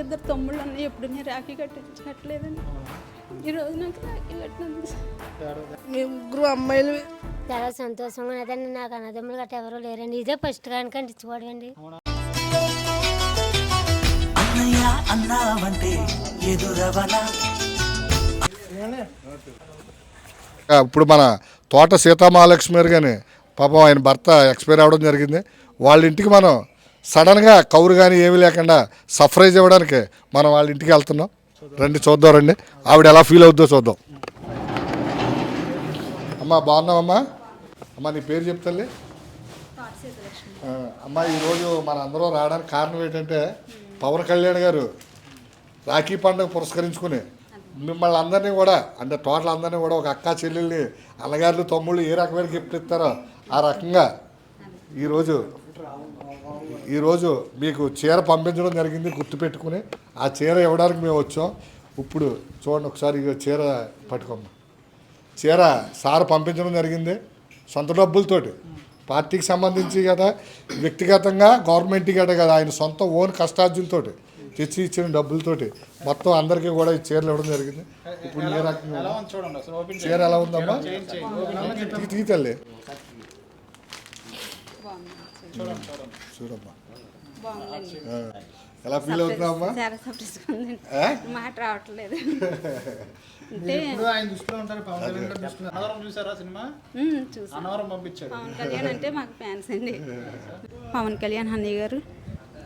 ఇద్దరు తమ్ముళ్ళు అన్నీ ఎప్పుడు నేను రాఖీ కట్టి కట్టలేదండి ఈరోజు నాకు రాఖీ కట్టినందుకు మేము ముగ్గురు అమ్మాయిలు. చాలా సంతోషంగా ఉన్నదండి. నాకు అన్నదమ్ములు గట్ట ఎవరు లేరండి. ఇదే ఫస్ట్ కానికండి ఇచ్చుకోవడండి అన్నయ్య అన్నావంటే ఎదురవనా? ఇప్పుడు మన తోట సీతామహాలక్ష్మి గారు కానీ పాపం ఆయన భర్త ఎక్స్పైర్ అవ్వడం జరిగింది. వాళ్ళ ఇంటికి మనం సడన్గా కౌరు కానీ ఏమీ లేకుండా సర్ప్రైజ్ ఇవ్వడానికి మనం వాళ్ళ ఇంటికి వెళ్తున్నాం. రండి చూద్దాం రండి. ఆవిడ ఎలా ఫీల్ అవుతుందో చూద్దాం. అమ్మా బాగున్నావమ్మా? అమ్మా నీ పేరు చెప్తల్లి అమ్మా ఈరోజు మన అందరం రావడానికి కారణం ఏంటంటే పవన్ కళ్యాణ్ గారు రాఖీ పండుగ పురస్కరించుకుని మిమ్మల్ని అందరినీ కూడా అంటే టోటల్ అందరినీ కూడా ఒక అక్క చెల్లెల్ని అన్నగారులు తమ్ముళ్ళు ఏ రకమైన గిఫ్ట్ ఇస్తారో ఆ రకంగా ఈరోజు ఈరోజు మీకు చీర పంపించడం జరిగింది గుర్తుపెట్టుకుని. ఆ చీర ఇవ్వడానికి మేము వచ్చాం. ఇప్పుడు చూడండి ఒకసారి చీర పట్టుకోమ్మా. చీర సార్ పంపించడం జరిగింది సొంత డబ్బులతోటి. పార్టీకి సంబంధించి కదా వ్యక్తిగతంగా గవర్నమెంట్కి కదా కదా ఆయన సొంత ఓన్ కష్టార్జులతోటి తెచ్చి ఇచ్చిన డబ్బులతోటి మొత్తం అందరికీ కూడా ఈ చీరలు ఇవ్వడం జరిగింది. ఇప్పుడు చీర ఎలా ఉందమ్మా? తీ- తీ తల్లి. చూడమ్మా. ఎలా ఫీల్ అవుతున్నావమ్మా? చాలా? మాట రావట్లేదు. అంటే ఇప్పుడు ఆయన దృష్టిలో ఉంటారు పవన్ కళ్యాణ్ గారి దృష్టిలో. అన్నవరం చూసారా సినిమా? ఉమ్, చూసాను అన్నవరం పంపించాడు. పవన్ కళ్యాణ్ అంటే మాకు ఫ్యాన్స్ అండి. పవన్ కళ్యాణ్ హన్నయ్య గారు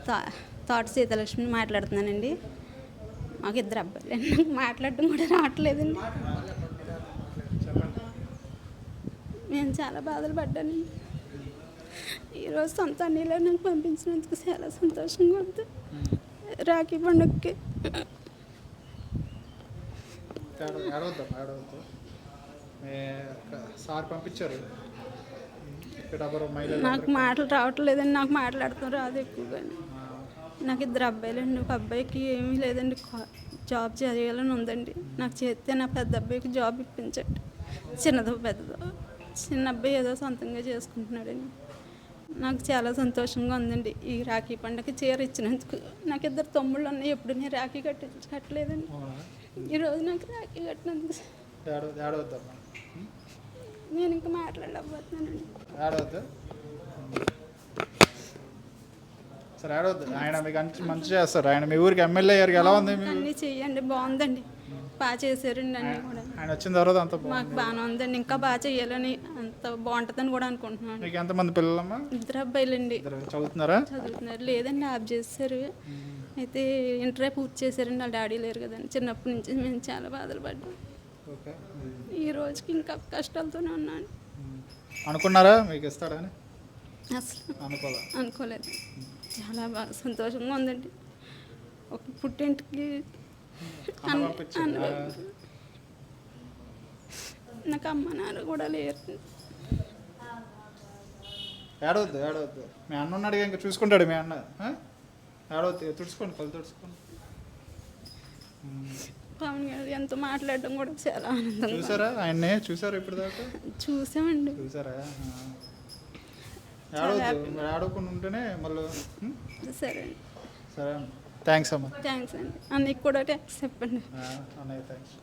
తా- తోట సీతలక్ష్మి మాట్లాడుతున్నానండి. మాకు ఇద్దరు అబ్బాయిలు నాకు మాట్లాడడం కూడా రావట్లేదండి. నేను చాలా బాధలు పడ్డానండి. ఈరోజు సొంత అన్నీలో నాకు పంపించినందుకు చాలా సంతోషంగా ఉంది. రాఖీ పండుగకి. సార్ పంపించారు. నాకు మాటలు రావట్లేదండి నాకు మాట్లాడతాం రాదు ఎక్కువగాని. నాకు ఇద్దరు అబ్బాయిలండి ఒక అబ్బాయికి ఏమీ లేదండి జాబ్ చేయాలని ఉందండి. నాకు చేస్తే నా పెద్ద అబ్బాయికి జాబ్ ఇప్పించండి. చిన్నదో పెద్దదో. చిన్న అబ్బాయి ఏదో సొంతంగా చేసుకుంటున్నాడండి. నాకు చాలా సంతోషంగా ఉందండి ఈ రాఖీ పండగకి చీర ఇచ్చినందుకు. నాకు ఇద్దరు తమ్ముళ్ళు ఉన్నాయి ఎప్పుడు నేను రాఖీ కట్టి కట్టలేదండి. ఈరోజు నాకు రాఖీ కట్టినందుకు. నేను ఇంకా మాట్లాడలేకపోతున్నానండి. సరే ఆయన మీకు మంచి చేస్తారు. ఆయన మీ ఊరికి ఎమ్మెల్యే గారికి ఎలా ఉంది? అన్నీ చెయ్యండి బాగుందండి. బాగా చేశారండి అన్నీ కూడా. ఆయన వచ్చిన తర్వాత అంత మాకు బాగానే ఉందండి ఇంకా బాగా చేయాలని అంత బాగుంటుందని కూడా అనుకుంటున్నాను. మీకు ఎంతమంది పిల్లలమ్మా? ఇద్దరు అబ్బాయిలండి. చదువుతున్నారా? చదువుతున్నారు. లేదండి ఆఫ్ చేశారు అయితే ఇంటరే పూర్తి చేశారండి. వాళ్ళ డాడీ లేరు కదండి. చిన్నప్పటి నుంచి మేము చాలా బాధలు పడ్డాం. ఈ రోజుకి ఇంకా కష్టాలతోనే ఉన్నాను. అనుకున్నారా? మీకు ఇస్తాడని అసలు అనుకోలే. అనుకోలేదు. చాలా బాగా సంతోషంగా ఉందండి. ఒక పుట్టింటికి నాకు అమ్మ నాన్న కూడా లేరు. ఏడవద్దు ఏడవద్దు. మీ అన్న ఉన్నాడు ఇంకా చూసుకుంటాడు మీ అన్న? ఏడవద్దు తుడుచుకోండి కళ్ళు తుడుచుకోండి. పవన్ గారు ఎంత మాట్లాడడం కూడా చాలా ఆనందంగా చూసారా? ఆయన్ని చూసారా ఇప్పుడు దాకా చూసామండి. చూసారా. ఏడవద్దు మరి ఏడవకుండా ఉంటేనే మళ్ళీ? సరే అండి. సరే థ్యాంక్స్ అమ్మ. థ్యాంక్స్ అండి. అన్నయ్యకి కూడా థ్యాంక్స్ చెప్పండి. అన్నయ్య థ్యాంక్స్.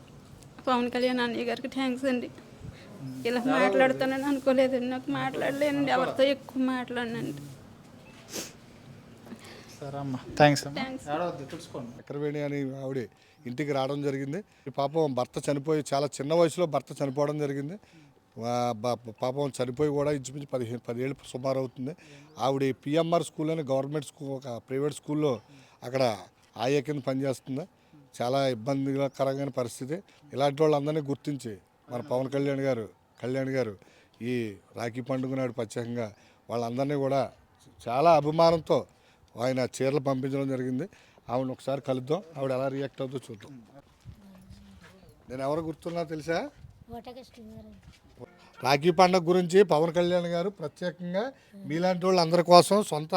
పవన్ కళ్యాణ్ అన్నయ్య గారికి థ్యాంక్స్ అండి. ఇలా మాట్లాడుతానని అనుకోలేదండి. నాకు మాట్లాడలేనండి. ఎవరితో ఎక్కువ మాట్లాడినండి. సరే అమ్మ. థ్యాంక్స్ చక్రవేణి అని ఆవిడ ఇంటికి రావడం జరిగింది. ఈ పాపం భర్త చనిపోయి చాలా చిన్న వయసులో భర్త చనిపోవడం జరిగింది. పాపం చనిపోయి కూడా ఇంచుమించు పదిహేను పదిహేళ్ళు సుమారు అవుతుంది. ఆవిడ పిఎంఆర్ స్కూల్ అని గవర్నమెంట్ స్కూల్ ఒక ప్రైవేట్ స్కూల్లో అక్కడ ఆయా కింద పనిచేస్తుంది. చాలా ఇబ్బందికరమైన పరిస్థితి. ఇలాంటి వాళ్ళందరినీ గుర్తించి మన పవన్ కళ్యాణ్ గారు కళ్యాణ్ గారు ఈ రాఖీ పండుగ నాడు ప్రత్యేకంగా వాళ్ళందరినీ కూడా చాలా అభిమానంతో ఆయన చీరలు పంపించడం జరిగింది. ఆవిడ ఒకసారి కలుద్దాం. ఆవిడ ఎలా రియాక్ట్ అవుతుందో చూద్దాం. నేను ఎవరు గుర్తున్నా తెలుసా? రాఖీ పండుగ గురించి పవన్ కళ్యాణ్ గారు ప్రత్యేకంగా మీలాంటి వాళ్ళందరి కోసం సొంత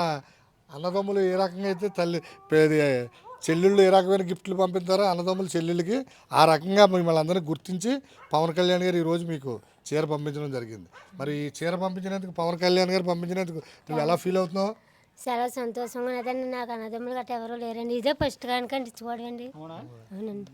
అన్నదమ్ములు ఏ రకంగా అయితే తల్లి పేది చెల్లెళ్ళు ఏ రకమైన గిఫ్ట్లు పంపిస్తారో అన్నదమ్ములు చెల్లెళ్ళకి ఆ రకంగా మిమ్మల్ని అందరినీ గుర్తించి పవన్ కళ్యాణ్ గారు ఈరోజు మీకు చీర పంపించడం జరిగింది. మరి ఈ చీర పంపించినందుకు పవన్ కళ్యాణ్ గారు పంపించినందుకు నువ్వు ఎలా ఫీల్ అవుతున్నావు? చాలా సంతోషంగా ఉన్నదండి నాకు అన్నదమ్ములు గట్ట ఎవరు లేరండి. ఇదే ఫస్ట్ కనుకండి అవునా? అవునండి.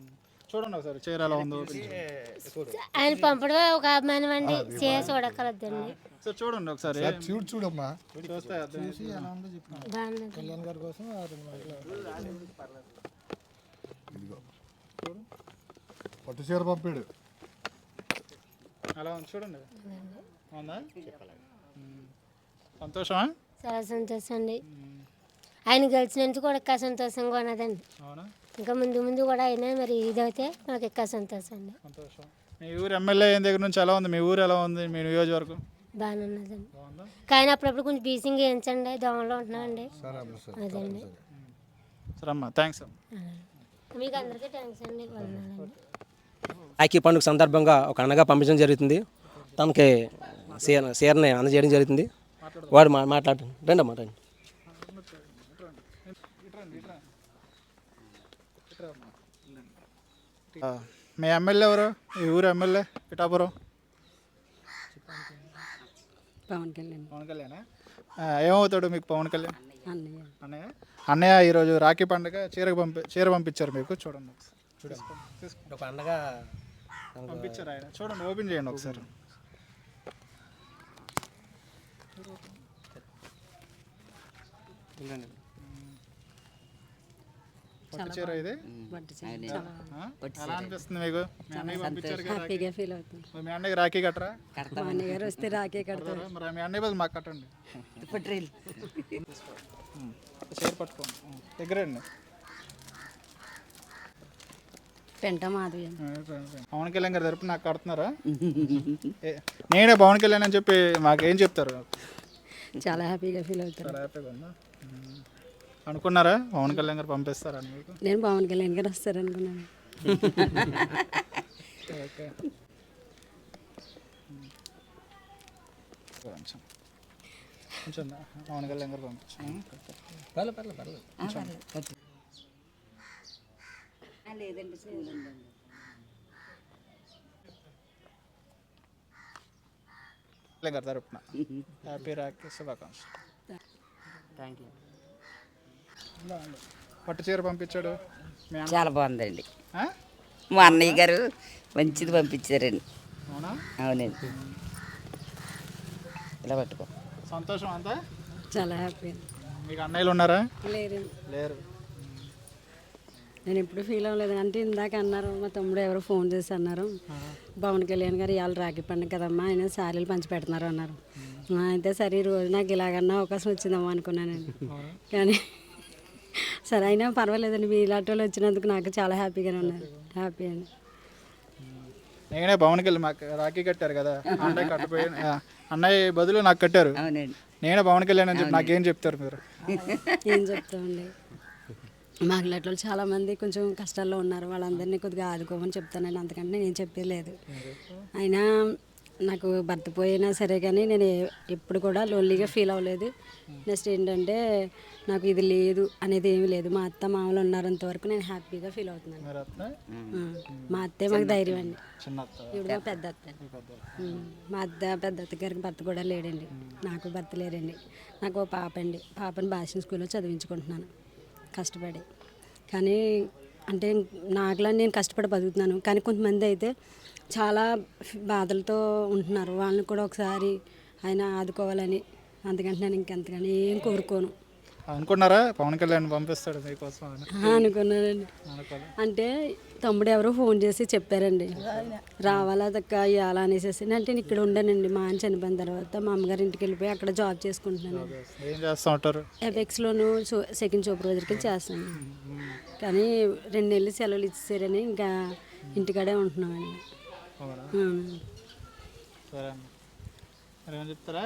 చూడండి ఒకసారి చీర ఎలా ఉందో ఓపెన్ చేయండి. ఆయన పంపడమే ఒక అభిమానం. అండి చేసి చూడగలద్దండి సార్ చూడండి ఒకసారి. చూడు చూడమ్మా. చూస్తే అర్థం ఎలా ఉందో చెప్పండి బాగుంది. ఇదిగో. పట్టు చీర పంపాడు. అలా ఉంది చూడండి. అవునా. సంతోషమా? చాలా సంతోషం అండి ఆయన గెలిచినందుకు కూడా ఇంకా సంతోషంగా ఉన్నదండి. అవునా? ఇంకా ముందు ముందు కూడా అయినా మరి ఇదైతే నాకు ఇంకా సంతోషం అండి సంతోషం. మీ ఊరు ఎమ్మెల్యే అయిన దగ్గర నుంచి ఎలా ఉంది? మీ ఊరు ఎలా ఉంది? మీ నియోజకవర్గం? బాగానే ఉన్నదండి. కానీ అప్పుడప్పుడు కొంచెం బీసింగ్ వేయించండి దోమలో ఉంటున్నామండి. సరే అమ్మ సరే. అదండి సరే. అమ్మా థ్యాంక్స్ మీకు అందరికీ థ్యాంక్స్ అండి వందనాలండి. రాఖీ పండుగ సందర్భంగా ఒక అన్నగా పంపించడం జరుగుతుంది. తనకి సీర సీరని అందజేయడం జరుగుతుంది. వాడు మా మాట్లాడు రండి అమ్మా రండి. మీ ఎమ్మెల్యే ఎవరు? ఈ ఊరు ఎమ్మెల్యే? పిఠాపురం పవన్ కళ్యాణ్. పవన్ కళ్యాణ్? ఏమవుతాడు మీకు పవన్ కళ్యాణ్? అన్నయ్య. అన్నయ్య? అన్నయ్య ఈరోజు రాఖీ పండుగ చీర పంపి చీర పంపించారు మీకు. చూడండి. చూడండి. ఒక పండగ పంపించారు ఆయన. చూడండి ఓపెన్ చేయండి ఒకసారి. పట్టు చీర ఇది? వంట చేసి చాలా ఆ? ఎలా అనిపిస్తుంది మీకు. మీ అన్నయ్య పంపించారు కదా హ్యాపీగా ఫీల్ అవుతుంది. మరి మీ అన్నయ్యకి రాఖీ కట్టరా? మా వస్తే రాకే కడతారు? మరి మీ అన్నయ్య బదులు మాకు కట్టండి. ఉమ్. చీర పట్టుకోండి. ఉమ్. దగ్గరండి. పెంట మాధవి పవన్ కళ్యాణ్ గారి తరపున నాకు కడుతున్నారా? నేనే పవన్ కళ్యాణ్ అని చెప్పి మాకేం చెప్తారు? చాలా హ్యాపీగా ఫీల్ అవుతారు చాలా హ్యాపీగా ఉందా. అనుకున్నారా? పవన్ కళ్యాణ్ గారు పంపిస్తారని మీకు? నేను పవన్ కళ్యాణ్ గారు వస్తారనుకున్నాను. ఓకే. కొంచెం కొంచెం పవన్ కళ్యాణ్ గారు పంపించాం పర్లేదు పర్లేదు పర్లేదు. కళ్యాణ్ గారి తరపున. హ్యాపీ రాఖీ శుభాకాంక్షలు. థ్యాంక్ యూ పట్టు చీర పంపించాడు. చాలా బాగుందండి. ఆ? మా అన్నయ్య గారు మంచిది పంపించారండి. అవునా? అవునండి. ఇలా పట్టుకో. సంతోషం అంతా? చాలా హ్యాపీ మీకు అన్నయ్యలు ఉన్నారా? లేరు. లేరు. నేను ఎప్పుడు ఫీల్ అవ్వలేదు. అంటే ఇందాక అన్నారు మా తమ్ముడు ఎవరో ఫోన్ చేసి అన్నారు. పవన్ కళ్యాణ్ గారు ఇవాళ రాఖీ పండుగ కదమ్మా ఆయన శారీలు పంచి పెడుతున్నారు అన్నారు అయితే సరే ఈ రోజు నాకు ఇలాగన్నా అవకాశం వచ్చిందమ్మా అనుకున్నానండి. కానీ సరే అయినా పర్వాలేదండి. మీ ఇలాంటి వాళ్ళు వచ్చినందుకు నాకు చాలా హ్యాపీగానే ఉన్నారు. హ్యాపీ అండి. నేనే పవన్ కళ్యాణ్ మాకు రాఖీ కట్టారు కదా అన్నయ్య కట్టపోయి అన్నయ్య బదులు నాకు కట్టారు. అవునండి. నేనే పవన్ కళ్యాణ్ అని చెప్పి నాకేం చెప్తారు మీరు? ఏం చెప్తామండి? మాకు ఇలాంటి వాళ్ళు చాలామంది కొంచెం కష్టాల్లో ఉన్నారు. వాళ్ళందరినీ కొద్దిగా ఆదుకోమని చెప్తానండి. అంతకంటే నేను చెప్పలేదు అయినా నాకు భర్త పోయినా సరే కానీ నేను ఎప్పుడు కూడా లోన్లీగా ఫీల్ అవ్వలేదు. నెక్స్ట్ ఏంటంటే నాకు ఇది లేదు అనేది ఏమీ లేదు. మా అత్త మామలు ఉన్నారంత వరకు నేను హ్యాపీగా ఫీల్ అవుతున్నాను. మా అత్తే మాకు ధైర్యం అండి. ఇప్పుడు మా పెద్ద అత్త. మా అత్త పెద్ద అత్త గారికి భర్త కూడా లేడండి. నాకు భర్త లేరండి. నాకు ఓ పాప అండి. పాపని భాషణ స్కూల్లో చదివించుకుంటున్నాను. కష్టపడి. కానీ అంటే నాకులా నేను కష్టపడి బతుకుతున్నాను. కానీ కొంతమంది అయితే చాలా బాధలతో ఉంటున్నారు. వాళ్ళని కూడా ఒకసారి ఆయన ఆదుకోవాలని. అందుకంటే నేను ఇంకెంతగాని ఏం కోరుకోను. అనుకున్నారా? పవన్ కళ్యాణ్ పంపిస్తాడు మీకోసం అని. అనుకున్నానండి. అంటే తమ్ముడు ఎవరో ఫోన్ చేసి చెప్పారండి. రావాలా దక్క ఇవ్వాలా అనేసి అంటే నేను ఇక్కడ ఉండానండి. మా ఆయన చనిపోయిన తర్వాత మా అమ్మగారి ఇంటికి వెళ్ళిపోయి అక్కడ జాబ్ చేసుకుంటున్నాను. ఏం చేస్తూ ఉంటారు ఎఫెక్స్లోను సెకండ్ సూపర్వైజర్కి చేస్తాను. కానీ రెండు నెలలు సెలవులు ఇచ్చేసారని ఇంకా ఇంటికాడే ఉంటున్నామండి. సరే అమ్మ మరి ఏమైనా చెప్తారా?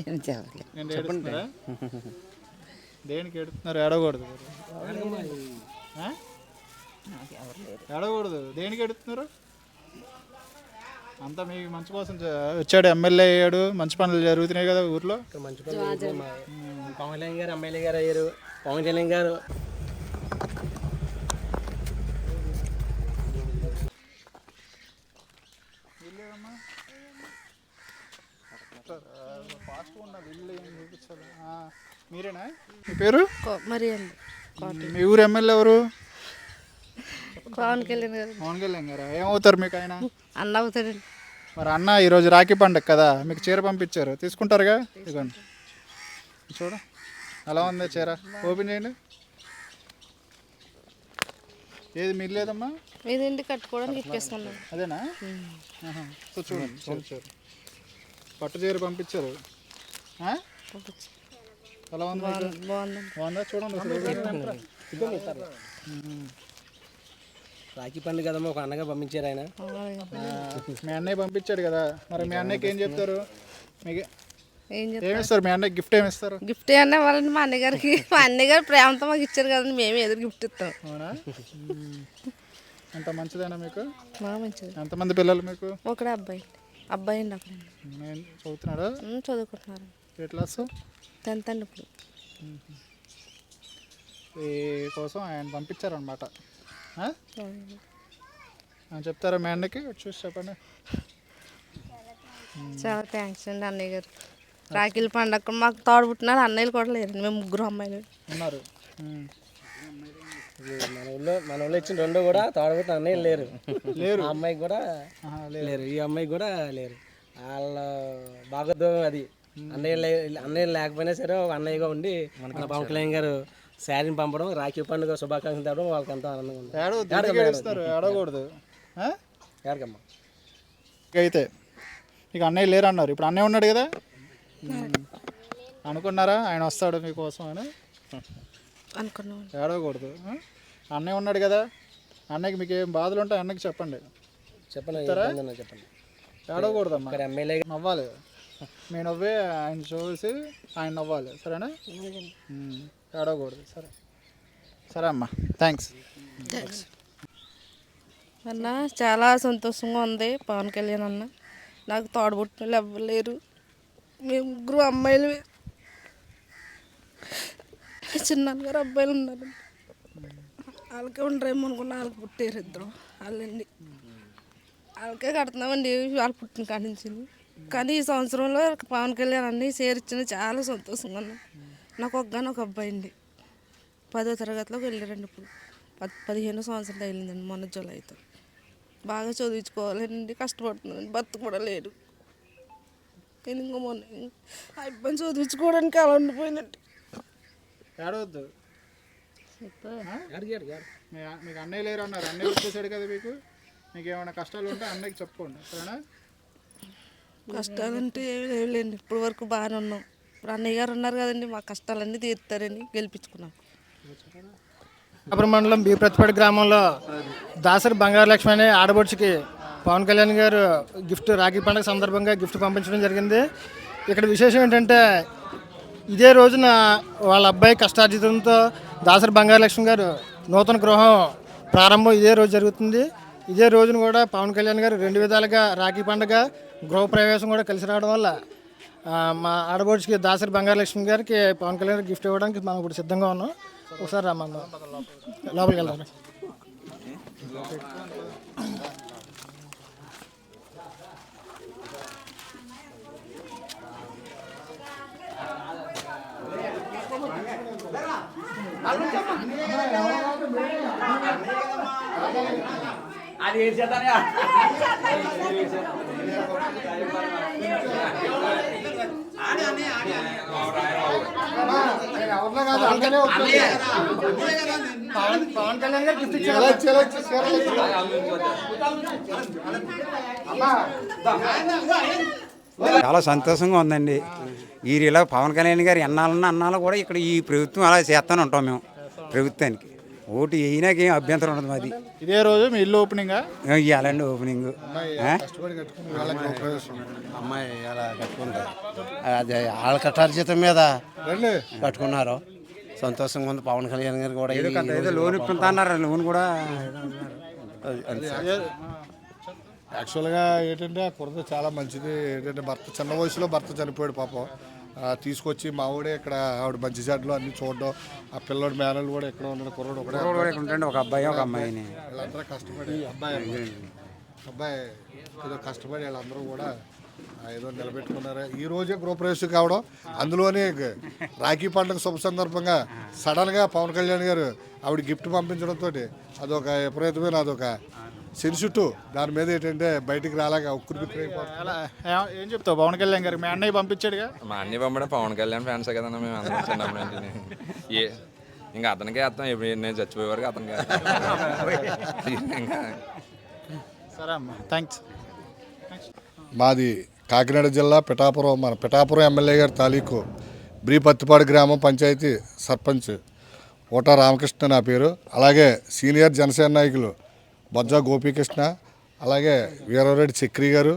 ఏం చెప్పలేదు నేను ఏడుస్తున్నారా? దేనికి ఏడుస్తున్నారు? ఏడవకూడదు ఆ? ఏడవకూడదు. దేనికి ఏడుస్తున్నారు? అంతా మీ మంచి కోసం వచ్చాడు. ఎమ్మెల్యే అయ్యాడు. మంచి పనులు జరుగుతున్నాయి కదా ఊర్లో. మంచి పవన్ కళ్యాణ్ గారు ఎమ్మెల్యే గారు అయ్యారు. పవన్ కళ్యాణ్ గారు ఫాస్ట్ ఉన్న వీళ్ళు ఏం చూపించాలి మీరేనా? మీ పేరు? మరి అండి. మీ ఊరు ఎమ్మెల్యే ఎవరు? పవన్ కళ్యాణ్ గారు. పవన్ కళ్యాణ్ గారా? ఏమవుతారు మీకు ఆయన? అన్న అవుతాడండి. మరి అన్న ఈరోజు రాఖీ పండగ కదా మీకు చీర పంపించారు. తీసుకుంటారుగా? ఇదిగోండి. చూడ. ఎలా ఉంది చీర? ఓపెన్ చేయండి. ఏది మీరు లేదమ్మా మీదేంటి కట్టుకోవడానికి ఇచ్చేసుకున్నాను అదేనా. సో చూడండి చీర పట్టు చీర పంపించారు. ఆ? ఎలా ఉంది బాగుందా. చూడండి రాఖీ పండుగ కదమ్మా ఒక అన్నగా పంపించారు ఆయన. ఆ, మీ అన్నయ్య పంపించాడు కదా మరి మీ అన్నయ్యకి ఏం చెప్తారు? మీకు ఏం చెప్తారు? ఏమి ఇస్తారు? మీ అన్నయ్య గిఫ్ట్ ఏమి ఇస్తారు? గిఫ్ట్ ఏమన్నా వాళ్ళని మా అన్నయ్య గారికి మా అన్నయ్య గారు ప్రేమతో మాకు ఇచ్చారు కదండి మేము ఎదురు గిఫ్ట్ ఇస్తాం. అవునా? ఎంత మంచిదేనా మీకు? మంచిది. ఎంతమంది పిల్లలు మీకు? ఒకడే అబ్బాయి. అబ్బాయి అండి నేను చదువుతున్నాడు? చదువుకుంటున్నారు. ఏ క్లాసు? టెన్త్ అండి ఇప్పుడు. ఈ కోసం ఆయన పంపించారనమాట చెప్తారా మీ అన్నకి? చూసి చెప్పండి. చాలా థ్యాంక్స్ అండి అన్నయ్య గారు. రాఖీల పండగ మాకు తోడు పుట్టినారు అన్నయ్యలు కూడా లేరండి మేము ముగ్గురు అమ్మాయిలు. ఉన్నారు. ఇది మన ఊళ్ళో ఇచ్చిన రెండు కూడా తోడబుట్టిన అన్నయ్య లేరు. లేరు. ఆ అమ్మాయికి కూడా లేరు. ఈ అమ్మాయికి కూడా లేరు. వాళ్ళ భాగోద్వేగం అది. అన్నయ్య లే అన్నయ్య లేకపోయినా సరే ఒక అన్నయ్యగా ఉండి మన పవన్ కళ్యాణ్ గారు శారీని పంపడం రాఖీ పండుగ శుభాకాంక్షలు తేవడం వాళ్ళకి ఎంతో ఆనందంగా ఏడవకూడదు. ఆ? ఎక్కడికమ్మా ఇక అయితే ఇక అన్నయ్య లేరు అన్నారు ఇప్పుడు అన్నయ్య ఉన్నాడు కదా. అనుకున్నారా? ఆయన వస్తాడు మీకోసం అని? అనుకున్నాం. ఏడవకూడదు. ఆ? అన్నయ్య ఉన్నాడు కదా. అన్నయ్యకి మీకు ఏం బాధలు ఉంటాయి? అన్నయ్యకి చెప్పండి. ఉన్నా చెప్పండి. ఏడవకూడదమ్మా. ఇక్కడ ఎమ్మెల్యే నవ్వాలి మీ నవ్వే ఆయన చూసి ఆయన నవ్వాలి. సరేనా. ఏడవకూడదు. సరే. సరే అమ్మా. థ్యాంక్స్ అన్న చాలా సంతోషంగా ఉంది పవన్ కళ్యాణ్ అన్న. నాకు తోడబుట్టిన వాళ్ళు ఎవ్వరు లేరు. మేము ముగ్గురు అమ్మాయిలు. చిన్నగారు అబ్బాయిలు ఉన్నారు. వాళ్ళకే ఉండరేమో అనుకున్న వాళ్ళకి పుట్టారు ఇద్దరు వాళ్ళండి. వాళ్ళకే కడుతున్నామండి వాళ్ళు పుట్టిన కాడి నుంచి. కానీ ఈ సంవత్సరంలో పవన్ కళ్యాణ్ అన్ని చేరిచ్చిన చాలా సంతోషంగా ఉన్నా నాకు ఒక్కగానే ఒక అబ్బాయి అండి. పదో తరగతిలోకి వెళ్ళారండి ఇప్పుడు. పద్ పదిహేను సంవత్సరాలు అయిందండి మొన్న జూలైతో బాగా చదివించుకోవాలండి కష్టపడుతున్నాను భర్త కూడా లేడు నేను ఇంకో మొన్న ఆ ఇబ్బంది చదివించుకోవడానికి అలా ఉండిపోయినట్టు. ఏడవద్దు. మీకు అన్నయ్య లేరు అన్నారు. అన్నయ్య వచ్చేసాడు కదా మీకు? మీకు ఏమైనా కష్టాలు ఉంటే అన్నయ్యకి చెప్పుకోండి. సరేనా? కష్టాలంటే ఏమీ లేవులేండి ఇప్పుడు వరకు బాగానే ఉన్నాం. ఇప్పుడు అన్నయ్య గారు ఉన్నారు కదండి మా కష్టాలన్నీ తీరుతారని గెలిపించుకున్నాం. అప్పుడు మండలం బి ప్రతిపేట గ్రామంలో దాసరి బంగారలక్ష్మి అనే ఆడబడుచుకి పవన్ కళ్యాణ్ గారు గిఫ్ట్ రాఖీ పండుగ సందర్భంగా గిఫ్ట్ పంపించడం జరిగింది. ఇక్కడ విశేషం ఏంటంటే ఇదే రోజున వాళ్ళ అబ్బాయి కష్టార్జితంతో దాసరి బంగారలక్ష్మి గారు నూతన గృహం ప్రారంభం ఇదే రోజు జరుగుతుంది. ఇదే రోజున కూడా పవన్ కళ్యాణ్ గారు రెండు విధాలుగా రాఖీ పండుగ గృహప్రవేశం కూడా కలిసి రావడం వల్ల మా ఆడబడుచుకి దాసరి బంగారలక్ష్మి గారికి పవన్ కళ్యాణ్ గారికి గిఫ్ట్ ఇవ్వడానికి మనం ఇప్పుడు సిద్ధంగా ఉన్నాం. ఒకసారి రమ్మన్నా. లోపలికి వెళ్దాం. కాదు అందుకనే వచ్చాను. పవన్ కళ్యాణ్ గారు గిఫ్ట్. అమ్మా చాలా సంతోషంగా ఉందండి. ఈ ఇలా పవన్ కళ్యాణ్ గారు ఎన్నాలన్నా అన్నాలో కూడా ఇక్కడ ఈ ప్రభుత్వం అలా చేస్తానే ఉంటాం మేము ప్రభుత్వానికి. ఓటు వేయినాకేం అభ్యంతరం ఉండదు మాది. ఇదే రోజు మీ ఇల్లు ఓపెనింగా ఇవ్వాలండి ఓపెనింగ్ అమ్మాయి అలా కట్టుకుంటారు అదే వాళ్ళ కట్టార్జితం మీద కట్టుకున్నారు. సంతోషంగా ఉంది పవన్ కళ్యాణ్ గారు కూడా లోన్ ఇప్పిస్తా అన్నారు లోన్ కూడా. యాక్చువల్గా ఏంటంటే ఆ కుర్ర చాలా మంచిది. ఏంటంటే భర్త చిన్న వయసులో భర్త చనిపోయాడు పాపం. తీసుకొచ్చి మా ఊడే ఇక్కడ ఆవిడ మంచి చెడ్లు అన్ని చూడడం. ఆ పిల్లోడు మేనలు కూడా ఎక్కడ ఉన్నాడు కుర్రోడు ఒక అబ్బాయి, ఒక అమ్మాయిని. వీళ్ళందరూ కష్టపడి అబ్బాయి అబ్బాయి ఏదో కష్టపడి వీళ్ళందరూ కూడా ఏదో నిలబెట్టుకున్నారా. ఈ రోజే గృహప్రవేశం కావడం. అందులోనే రాఖీ పండుగ శుభ సందర్భంగా సడన్గా పవన్ కళ్యాణ్ గారు ఆవిడ గిఫ్ట్ పంపించడంతో అదొక విపరీతమైన అదొక సెన్సిటివ్ దాని మీద ఏంటంటే బయటికి రాలేక ఉక్కురు ఏ- ఏం చెప్తావు? పవన్ కళ్యాణ్ గారికి మీ అన్నయ్య పంపించాడుగా? మా అన్ని పంపడం పవన్ కళ్యాణ్ ఫ్యాన్సే కదన్నా మేము అందరం చిన్నప్పటి నుంచి. ఏ ఇంకా అతనికే వేస్తాం ఇప్పుడు నేను చచ్చిపోయే వరకు అతనికే. ఇంకా సరే అమ్మా థ్యాంక్స్ మాది కాకినాడ జిల్లా పిఠాపురం. మన పిఠాపురం ఎమ్మెల్యే గారి తాలూకు బ్రీపత్తిపాడు గ్రామం పంచాయతీ సర్పంచ్ ఓటా రామకృష్ణ నా పేరు. అలాగే సీనియర్ జనసేన నాయకులు బొజ్జ గోపీకృష్ణ అలాగే వీరారెడ్డి చక్రి గారు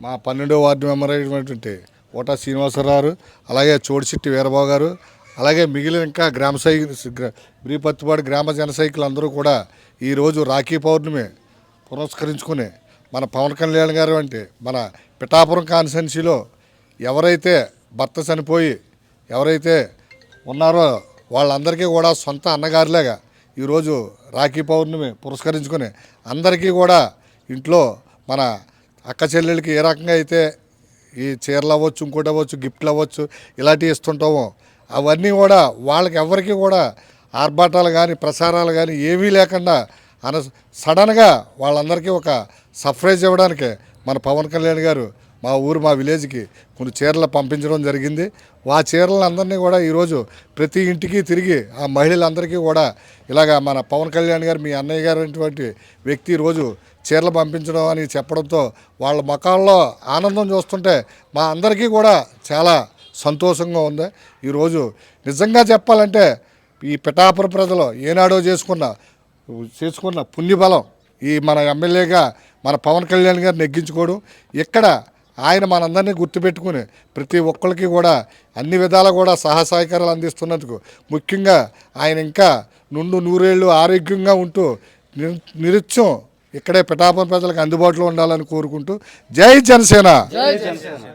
మా పన్నెండో వార్డు మెంబర్ అయినటువంటి ఓటా శ్రీనివాసరావు అలాగే చోడిసిట్టి వీరబాబు గారు అలాగే మిగిలిన ఇంకా గ్రామ సై బ్రీపత్తిపాడు గ్రామ జనసైకులు అందరూ కూడా ఈరోజు రాఖీ పౌర్ణమి పురస్కరించుకుని మన పవన్ కళ్యాణ్ గారు అంటే మన పిఠాపురం కాన్స్టెన్సీలో ఎవరైతే భర్త చనిపోయి ఎవరైతే ఉన్నారో వాళ్ళందరికీ కూడా సొంత అన్నగారిలాగా ఈరోజు రాఖీ పౌర్ణమి పురస్కరించుకొని అందరికీ కూడా ఇంట్లో మన అక్క చెల్లెళ్ళకి ఏ రకంగా అయితే ఈ చీరలు అవ్వచ్చు ఇంకోటి అవ్వచ్చు గిఫ్ట్లు అవ్వచ్చు ఇలాంటివి ఇస్తుంటామో అవన్నీ కూడా వాళ్ళకి ఎవరికి కూడా ఆర్భాటాలు కానీ ప్రసారాలు కానీ ఏమీ లేకుండా అన సడన్గా వాళ్ళందరికీ ఒక సర్ప్రైజ్ ఇవ్వడానికి మన పవన్ కళ్యాణ్ గారు మా ఊరు మా విలేజ్కి కొన్ని చీరలు పంపించడం జరిగింది. ఆ చీరలను అందరినీ కూడా ఈరోజు ప్రతి ఇంటికి తిరిగి ఆ మహిళలందరికీ కూడా ఇలాగ మన పవన్ కళ్యాణ్ గారు మీ అన్నయ్య గారు అటువంటి వ్యక్తి ఈరోజు చీరలు పంపించడం అని చెప్పడంతో వాళ్ళ ముఖాల్లో ఆనందం చూస్తుంటే మా అందరికీ కూడా చాలా సంతోషంగా ఉంది. ఈరోజు నిజంగా చెప్పాలంటే ఈ పిఠాపుర ప్రజలు ఏనాడో చేసుకున్న చేసుకున్న పుణ్యబలం ఈ మన ఎమ్మెల్యేగా మన పవన్ కళ్యాణ్ గారిని నెగ్గించుకోడు ఇక్కడ ఆయన మనందరినీ గుర్తుపెట్టుకుని ప్రతి ఒక్కరికి కూడా అన్ని విధాలా కూడా సహసహకారాలు అందిస్తున్నందుకు ముఖ్యంగా ఆయన ఇంకా నుండు నూరేళ్ళు ఆరోగ్యంగా ఉంటూ నిరుత్యం ఇక్కడే పిఠాపురం ప్రజలకు అందుబాటులో ఉండాలని కోరుకుంటూ జై జనసేన.